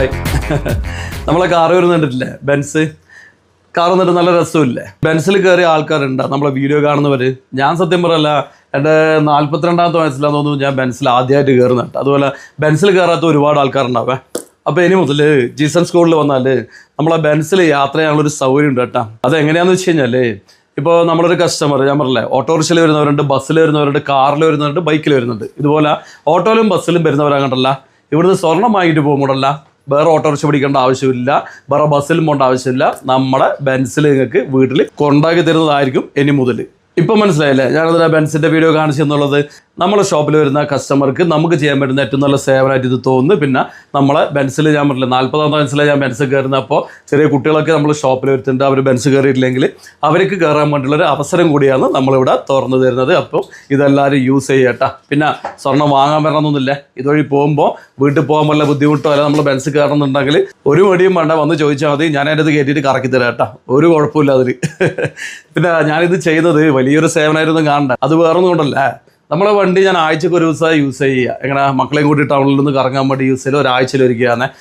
നമ്മളെ car വരുന്നുണ്ടില്ലേ Benz car വന്നിട്ട് നല്ല രസമില്ലേ ബെൻസിൽ കയറിയ ആൾക്കാരുണ്ട് നമ്മളെ വീഡിയോ കാണുന്നവർ ഞാൻ സത്യം പറയല്ല എന്റെ നാൽപ്പത്തിരണ്ടാമത്തെ വയസ്സിലാന്ന് തോന്നുന്നു ഞാൻ ബെൻസിൽ ആദ്യമായിട്ട് കയറുന്നുണ്ട് അതുപോലെ ബെൻസിൽ കയറാത്ത ഒരുപാട് ആൾക്കാരുണ്ടാവേ. അപ്പോൾ ഇനി മുതൽ ജീസൺ സ്കൂളിൽ വന്നാൽ നമ്മളെ ബെൻസിൽ യാത്ര ചെയ്യാനുള്ളൊരു സൗകര്യം ഉണ്ട് കേട്ടോ. അത് എങ്ങനെയാണെന്ന് വെച്ച് കഴിഞ്ഞാൽ ഇപ്പോൾ നമ്മളൊരു കസ്റ്റമർ ഞാൻ പറഞ്ഞില്ലേ ഓട്ടോറിക്ഷയിൽ വരുന്നവരുണ്ട് ബസ്സിൽ വരുന്നവരുണ്ട് കാറിൽ വരുന്നവരുണ്ട് ബൈക്കിൽ വരുന്നുണ്ട്. ഇതുപോലെ ഓട്ടോയിലും ബസ്സിലും വരുന്നവരാകണ്ടല്ല ഇവിടുന്ന് സ്വർണം വാങ്ങിയിട്ട് പോകുമ്പോഴല്ല വേറെ ഓട്ടോറിക്ഷ പിടിക്കേണ്ട ആവശ്യമില്ല. വേറെ ബസ്സിലും പോകേണ്ട ആവശ്യമില്ല. നമ്മുടെ ബെൻസിൽ നിങ്ങൾക്ക് വീട്ടിൽ കൊണ്ടാക്കി തരുന്നതായിരിക്കും ഇനി മുതൽ ഇപ്പം മനസ്സിലായില്ലേ? ഞാനതിന് ബെൻസിന്റെ വീഡിയോ കാണിച്ചു എന്നുള്ളത്. നമ്മളെ ഷോപ്പിൽ വരുന്ന കസ്റ്റമർക്ക് നമുക്ക് ചെയ്യാൻ പറ്റുന്ന ഏറ്റവും നല്ല സേവനമായിട്ട് ഇത് തോന്നുന്നു. പിന്നെ നമ്മളെ ബെൻസിൽ ഞാൻ പറഞ്ഞില്ല നാൽപ്പതാം ബെൻസിൽ ഞാൻ ബെൻസ് കയറുന്നപ്പോൾ ചെറിയ കുട്ടികളൊക്കെ നമ്മൾ ഷോപ്പിൽ വരുത്തുന്നുണ്ട് അവർ ബെൻസ് കയറിയിട്ടില്ലെങ്കിൽ അവർക്ക് കയറാൻ വേണ്ടിയുള്ള ഒരു അവസരം കൂടിയാണ് നമ്മളിവിടെ തുറന്നു തരുന്നത്. അപ്പോൾ ഇതെല്ലാവരും യൂസ് ചെയ്യട്ടാ. പിന്നെ സ്വർണം വാങ്ങാൻ വരണമെന്നൊന്നുമില്ല ഇതുവഴി പോകുമ്പോൾ വീട്ടിൽ പോകാൻ വല്ല ബുദ്ധിമുട്ടോ അല്ല നമ്മൾ ബെൻസ് കയറണമെന്നുണ്ടെങ്കിൽ ഒരു മടിയും വേണ്ട. വന്ന് ചോദിച്ചാൽ മതി. ഞാൻ അതിന്റെ അത് കയറ്റിയിട്ട് കറക്കി തരാം കേട്ടോ. ഒരു കുഴപ്പമില്ല അതിൽ പിന്നെ ഞാനിത് ചെയ്യുന്നത് വലിയൊരു സേവനമായിരുന്നു കാണണ്ട. അത് വേറൊന്നും കൊണ്ടല്ല. നമ്മളെ വണ്ടി ഞാൻ ആഴ്ചക്ക് ഒരു ദിവസം യൂസ് ചെയ്യുക. എങ്ങനെ മക്കളെയും കൂടി ടൗണിൽ നിന്ന് കറങ്ങാൻ വേണ്ടി യൂസ് ചെയ്യുക ഒരാഴ്ചയിൽ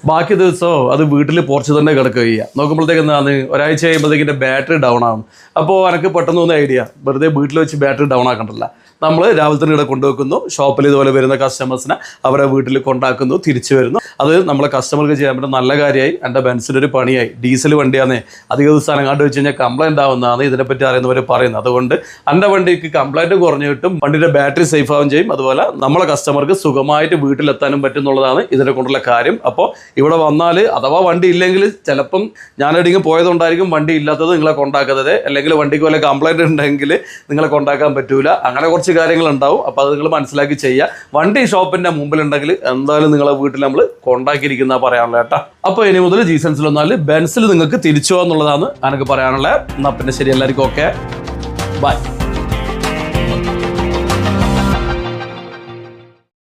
ബാക്കി ദിവസവും അത് വീട്ടിൽ പുറച്ച് തന്നെ കിടക്കുക ചെയ്യുക. നോക്കുമ്പോഴത്തേക്ക് എന്താണ് ഒരാഴ്ച കഴിയുമ്പോഴത്തേക്കിന്റെ ബാറ്ററി ഡൗൺ ആവും അപ്പോൾ എനിക്ക് പെട്ടെന്ന് തോന്നുന്ന ഐഡിയ വെറുതെ വീട്ടിൽ വെച്ച് ബാറ്ററി ഡൗൺ ആക്കണ്ടല്ല. നമ്മൾ രാവിലെ തന്നെ ഇവിടെ കൊണ്ടുവെക്കുന്നു. ഷോപ്പിൽ ഇതുപോലെ വരുന്ന കസ്റ്റമേഴ്സിനെ അവരെ വീട്ടിൽ കൊണ്ടാക്കുന്നു തിരിച്ചു വരുന്നു. അത് നമ്മളെ കസ്റ്റമർക്ക് ചെയ്യാൻ പറ്റുന്ന നല്ല കാര്യമായി. എന്റെ ബെൻസിന്റെ ഒരു പണിയായി. ഡീസൽ വണ്ടിയാണേ അധിക ദിവസം അനങ്ങാണ്ട് വെച്ച് കഴിഞ്ഞാൽ കംപ്ലൈന്റ് ആവുന്നതാണ് ഇതിനെപ്പറ്റി അറിയുന്നവർ പറയുന്നത്. അതുകൊണ്ട് എന്റെ വണ്ടിക്ക് കംപ്ലൈന്റ് കുറഞ്ഞു കിട്ടും. വണ്ടിയുടെ ബാറ്ററി സേഫ് ആവുകയും ചെയ്യും. അതുപോലെ നമ്മളെ കസ്റ്റമർക്ക് സുഖമായിട്ട് വീട്ടിലെത്താനും പറ്റും എന്നുള്ളതാണ് ഇതിനെ കൊണ്ടുള്ള കാര്യം. അപ്പോൾ ഇവിടെ വന്നാൽ അഥവാ വണ്ടി ഇല്ലെങ്കിൽ ചിലപ്പം ഞാൻ എവിടെയെങ്കിലും പോയതുകൊണ്ടായിരിക്കും വണ്ടി ഇല്ലാത്തത് നിങ്ങളെ കൊണ്ടാക്കുന്നത് അല്ലെങ്കിൽ വണ്ടിക്ക് വല്ല കംപ്ലൈന്റ് ഉണ്ടെങ്കിൽ നിങ്ങളെ കൊണ്ടാക്കാൻ പറ്റൂല. അങ്ങനെ കുറച്ച് കാര്യങ്ങൾ ഉണ്ടാവും അപ്പോൾ അത് നിങ്ങൾ മനസ്സിലാക്കി ചെയ്യുക വണ്ടി ഷോപ്പിന്റെ മുമ്പിലുണ്ടെങ്കിൽ എന്തായാലും നിങ്ങളെ വീട്ടിൽ നമ്മൾ കൊണ്ടാക്കിയിരിക്കുന്ന പറയാനുള്ള കേട്ടോ. അപ്പോൾ ഇനി മുതൽ ജീസൻസിൽ വന്നാൽ ബെൻസിൽ നിങ്ങൾക്ക് തിരിച്ചു പോകാന്നുള്ളതാണ് എനിക്ക് പറയാനുള്ളത് എന്നാൽ പിന്നെ ശരി എല്ലാവർക്കും ഓക്കെ. ബൈ